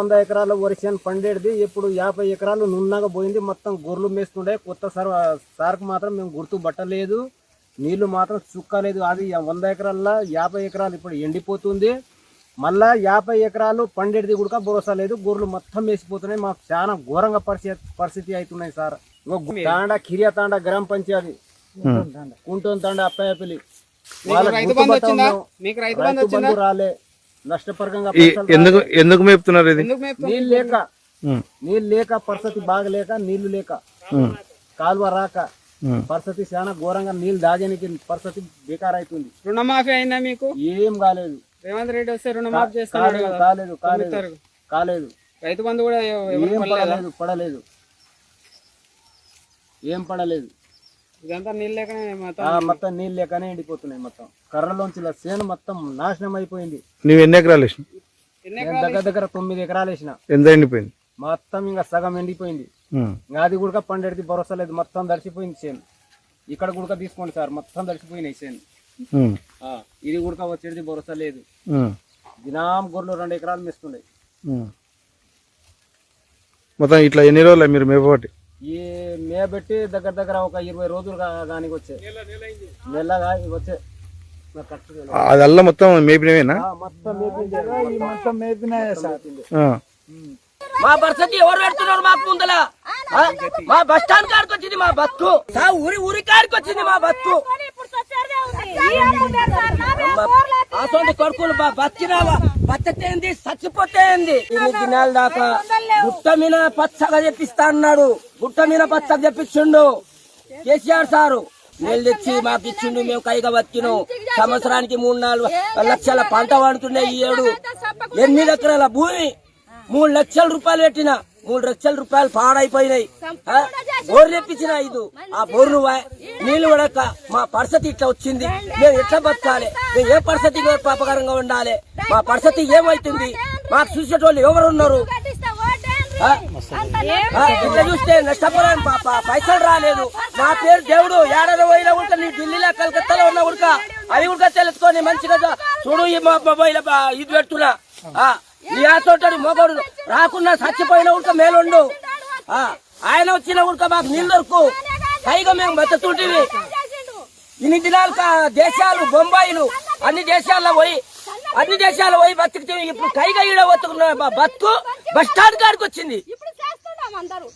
వంద ఎకరాల వరిసేను పండేది. ఇప్పుడు యాభై ఎకరాలు నున్నగా పోయింది. మొత్తం గొర్రెలు మేస్తుండే. కొత్త సార్ సార్కు మాత్రం మేము గుర్తుపట్టలేదు నీళ్ళు మాత్రం చుక్కలేదు అది వంద ఎకరాల్లో యాభై ఎకరాలు ఇప్పుడు ఎండిపోతుంది. మళ్ళా యాభై ఎకరాలు పండేది కూడా భరోసా లేదు. గొర్రెలు మొత్తం వేసిపోతున్నాయి మాకు చాలా ఘోరంగా పరిస్థితి పరిస్థితి అవుతున్నాయి సార్. తాండా కిరియా తాండా గ్రామ పంచాయతీ. కుంటోన్ తాండా అప్పాయపల్లి రైతు బంధు రాలే. నష్టపరంగా ఎందుకు ఎందుకు మేపుతున్నారు ఇది? నీళ్ళు లేక నీళ్ళు లేక పరిస్థితి బాగలేక నీళ్ళు లేక. కాలువ రాక. పరిస్థితి చాలా ఘోరంగా నీళ్ళు దాగనికి పరిస్థితి బేకార్ అవుతుంది రుణమాఫీ అయిందా మీకు? ఏం కాలేదు. రేవంత్ రెడ్డి వస్తే రుణమాఫీ కాలేదు కదా? కాలేదు కాలేదు. రైతు బంధు కూడా ఏం పడలేదు. ఏం పడలేదు. ఇదంతా నీళ్ళు లేకనే మొత్తం ఆ మొత్తం నీళ్ళు లేకనే ఎండిపోతున్నాయి మొత్తం. కర్రలోంచి ఇలా చేను మొత్తం నాశనం అయిపోయింది. నువ్వు ఎన్ని ఎకరాలు నేను దగ్గర దగ్గర తొమ్మిది ఎకరాలు వేసిన. ఎంత ఎండిపోయింది? మొత్తం ఇంకా సగం ఎండిపోయింది. ఇంకా అది కూడా పండేది భరోసా లేదు. మొత్తం దర్శిపోయింది చేను ఇక్కడ కూడా తీసుకోండి సార్. మొత్తం దర్శిపోయినాయి ఆ, ఇది కూడా వచ్చేది భరోసా లేదు. దినాం గొర్రెలు రెండు ఎకరాలు మెస్తుండే. మొత్తం ఇట్లా ఎన్ని రోజులు మీరు మేపబట్టి? ఈ మేబెట్టి దగ్గర దగ్గర ఒక ఇరవై రోజులు కా- కానికి వచ్చే. నెలగా వచ్చే. అదల్లా మొత్తం మేపినవేనా? ఆ, మొత్తం మా పరిస్థితి ఎవరు పెడుతున్నారు మాకు ముందల? ఆ? మా బస్ స్టాండ్ కాడికి వచ్చింది మా బస్సు. ఊరి ఊరి కాడికి వచ్చింది మా బస్సు. అసలు కొడుకులు బతికినావా? బతికేంది చచ్చిపోతేంది? ఇన్ని దినాల దాకా గుట్ట మీద పచ్చగా చెప్పిస్తా అన్నాడు. గుట్ట మీద పచ్చగా చెప్పించిండు కేసీఆర్ సారు. నీళ్ళు తెచ్చి మాకు ఇచ్చిండు. మేము కైగా బతికినాం. సంవత్సరానికి మూడు నాలుగు లక్షల పంట పండుతున్నాయి ఈ ఏడు. ఎనిమిది ఎకరాల భూమి? మూడు లక్షల రూపాయలు పెట్టిన. మూడు లక్షల రూపాయలు పాడైపోయినాయి. బోర్ బోర్లు తెప్పించిన ఐదు ఆ బోర్లు నీళ్ళు పడక మా పరిస్థితి ఇట్లా వచ్చింది. మేము ఎట్లా బతకాలి? మేము ఏ పరిస్థితికి పాపకరంగా ఉండాలి? మా పరిస్థితి ఏమైతుంది? మాకు చూసేటోళ్ళు ఎవరు ఉన్నారు ఇట్లా చూస్తే నష్టపోరాను పాప. పైసలు రాలేదు. నా పేరు దేవుడు. ఏడాది పోయినా కూడా నీ ఢిల్లీలో కలకత్తాలో ఉన్న ఉడక అది ఉడక తెలుసుకొని మంచిగా చూడు ఈ మా మొబైల్ ఇది పెడుతున్నా. ఆ, నీ మొగడు. రాకున్నా చచ్చిపోయిన ఉడక మేలుండు. ఆయన వచ్చిన ఉడక మాకు నీళ్ళు దొరుకు. పైగా మేము బతుకుంటేవి ఇన్ని దినాలు కా- దేశాలు బొంబాయిలు అన్ని దేశాల్లో పోయి అన్ని దేశాల్లో పోయి బతుకుతే ఇప్పుడు కైగా ఈడ బతుకున్న బతుకు బస్ స్టాండ్ కాడికి వచ్చింది. అందరూ.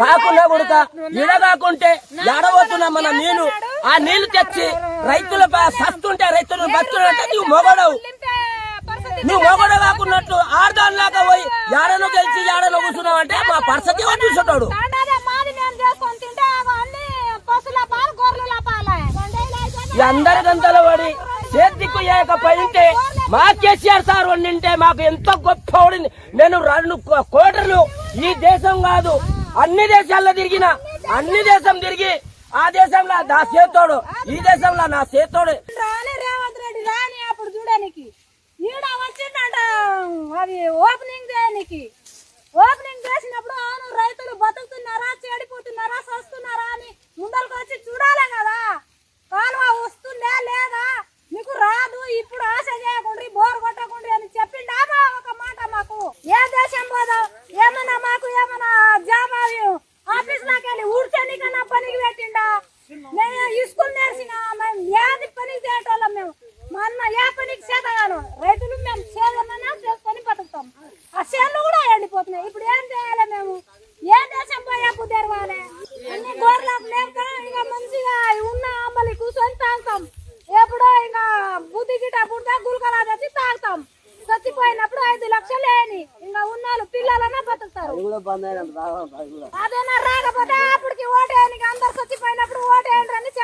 కాకుండా కొడుక ఈడ కాకుంటే ఎడబోతున్నా మన నీళ్ళు ఆ నీళ్ళు తెచ్చి రైతుల సస్తుంటే రైతులు బతుకున్నట్టే నువ్వు మొగడవు. నువ్వు మొగడ కాకున్నట్టు ఆడదానిలాగా పోయి ఏడనో గెలిచి ఏడనో కూర్చున్నావు అంటే మా పరిస్థితి చూసుంటాడు. అందరి గంతలు పడి చేతికి ఏకపోయింటే మా కేసీఆర్ సార్ వండింటే మాకు ఎంతో గొప్ప నేను రెండు కో- కోటర్లు ఈ దేశం కాదు. అన్ని దేశాల్లో తిరిగిన అన్ని దేశం తిరిగి ఆ దేశంలో నా సేతోడు ఈ దేశంలో నా సేతోడు రాని రేవంత్ రెడ్డి రాని అప్పుడు చూడడానికి ఈడ వచ్చిందంట అది ఓపెనింగ్ చేయడానికి ఓపెనింగ్ చేసినప్పుడు అవును రైతులు బతుకుతున్నారా చెడిపోతున్నారా సస్తున్నారా అని ముందరకు వచ్చి చూడాలి కదా కాలువ వస్తుందా లేదా మీకు రాదు ఇప్పుడు ఆశ చేయకుండా బోర్ కొట్టకుండా అని చెప్పిండా ఒక మాట మాకు ఏ దేశం పోదాం ఏమన్నా మాకు ఏమన్నా జాబ్ ఆఫీస్ లాకి వెళ్ళి ఊడ్చనికన్నా పనికి పెట్టిండా మేము స్కూల్ నేర్చిన మేము ఏది పని చేయటోళ్ళం మేము మా అన్న ఏ పనికి చేతగాను రైతులు మేము చేదన్నా చేసుకొని బతుకుతాం ఆ చేనులు కూడా ఎండిపోతున్నాయి ఇప్పుడు ఏం చేయాలి మేము ఏ దేశం పోయాకు తెరవాలి లేక ఇంకా మంచిగా ఉన్న అమ్మలి కూర్చొని తాగుతాం. ఎప్పుడో ఇంకా బుద్ధి గిట పుడితే గుల్కలా తెచ్చి తాగుతాం. చచ్చిపోయినప్పుడు ఐదు లక్షలు లేని ఇంకా ఉన్నాళ్ళు పిల్లలన్నా బతుకుతారు. అదేనా? రాకపోతే అప్పటికి ఓటేయనికి అందరు చచ్చిపోయినప్పుడు ఓటేయండి అని